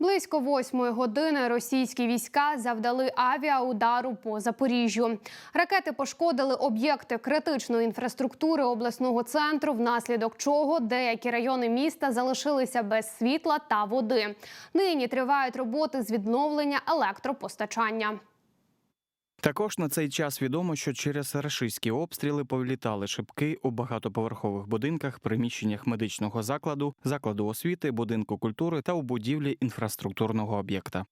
Близько восьмої години російські війська завдали авіаудару по Запоріжжю. Ракети пошкодили об'єкти критичної інфраструктури обласного центру, внаслідок чого деякі райони міста залишилися без світла та води. Нині тривають роботи з відновлення електропостачання. Також на цей час відомо, що через рашистські обстріли повлітали шибки у багатоповерхових будинках, приміщеннях медичного закладу, закладу освіти, будинку культури та у будівлі інфраструктурного об'єкта.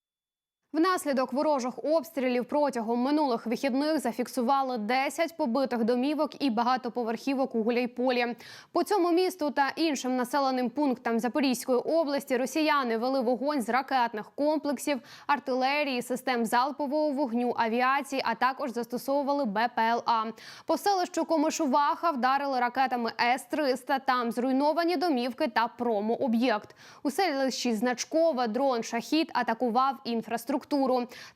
Внаслідок ворожих обстрілів протягом минулих вихідних зафіксували 10 побитих домівок і багатоповерхівок у Гуляйполі. По цьому місту та іншим населеним пунктам Запорізької області росіяни вели вогонь з ракетних комплексів, артилерії, систем залпового вогню, авіації, а також застосовували БПЛА. По селищу Комишуваха вдарили ракетами С-300. Там зруйновані домівки та промооб'єкт. У селищі Значкове дрон Шахід атакував інфраструктуру.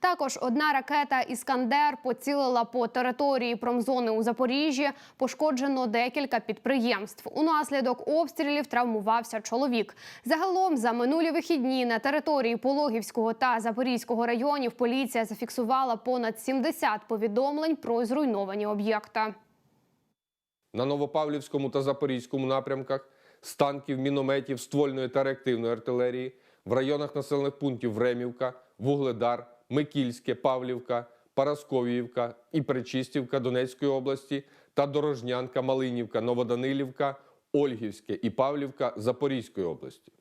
Також одна ракета Іскандер поцілила по території промзони у Запоріжжі. Пошкоджено декілька підприємств. Унаслідок обстрілів травмувався чоловік. Загалом за минулі вихідні на території Пологівського та Запорізького районів поліція зафіксувала понад 70 повідомлень про зруйновані об'єкти. на Новопавлівському та Запорізькому напрямках, з танків, мінометів, ствольної та реактивної артилерії, в районах населених пунктів Времівка, Вугледар, Микільське, Павлівка, Парасковіївка і Пречистівка Донецької області та Дорожнянка, Малинівка, Новоданилівка, Ольгівське і Павлівка Запорізької області.